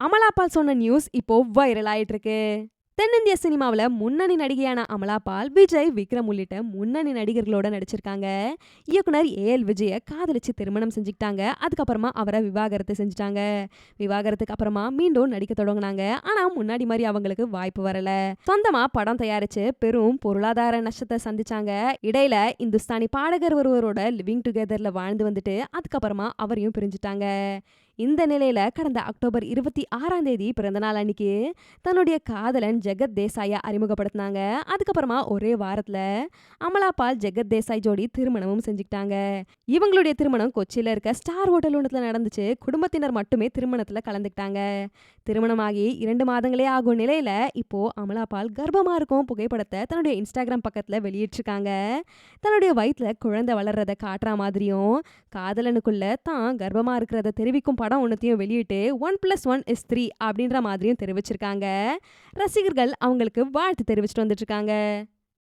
அமலாபால் சொன்ன நியூஸ் இப்போ வைரல் ஆயிட்டு இருக்கு தென்னிந்திய சினிமாவில் முன்னணி நடிகையான அமலா பால் விஜய் விக்ரம் உள்ளிட்ட முன்னணி நடிகர்களோட நடிச்சிருக்காங்க. இயக்குனர் ஏ எல் விஜய காதலிச்சு திருமணம் செஞ்சுக்கிட்டாங்க. அதுக்கப்புறமா அவரை விவாகரத்து செஞ்சுட்டாங்க. விவாகரத்துக்கு அப்புறமா மீண்டும் நடிக்க தொடங்கினாங்க. ஆனா முன்னாடி மாதிரி அவங்களுக்கு வாய்ப்பு வரல. சொந்தமா படம் தயாரிச்சு பெரும் பொருளாதார நஷ்டத்தை சந்திச்சாங்க. இடையில இந்துஸ்தானி பாடகர் ஒருவரோட லிவிங் டுகெதர்ல வாழ்ந்து வந்துட்டு அதுக்கப்புறமா அவரையும் பிரிஞ்சுட்டாங்க. இந்த நிலையில கடந்த அக்டோபர் இருபத்தி ஆறாம் தேதி பிறந்தநாள் அன்னைக்கு தன்னுடைய காதலன் ஜெகத் தேசாயை அறிமுகப்படுத்தினாங்க. அதுக்கப்புறமா ஒரே வாரத்துல அமலா பால் ஜெகத் தேசாய் ஜோடி திருமணமும் செஞ்சுக்கிட்டாங்க. இவங்களுடைய திருமணம் கொச்சியில இருக்க ஸ்டார் ஹோட்டல் ஒன்றத்துல நடந்துச்சு. குடும்பத்தினர் மட்டுமே திருமணத்துல கலந்துக்கிட்டாங்க. திருமணமாகி இரண்டு மாதங்களே ஆகும் நிலையில இப்போ அமலா பால் கர்ப்பமா இருக்கும் புகைப்படத்தை தன்னுடைய இன்ஸ்டாகிராம் பக்கத்துல வெளியிட்டிருக்காங்க. தன்னுடைய வயிற்றுல குழந்தை வளர்றத காட்டுற மாதிரியும் காதலனுக்குள்ள தான் கர்ப்பமா இருக்கிறத தெரிவிக்கும் படம் ஒன்றத்தையும் வெளியிட்டு one plus one is three அப்படின்ற மாதிரியும் தெரிவிச்சிருக்காங்க. ரசிகர்கள் அவங்களுக்கு வாழ்த்து தெரிவிச்சிட்டு வந்துட்டு இருக்காங்க.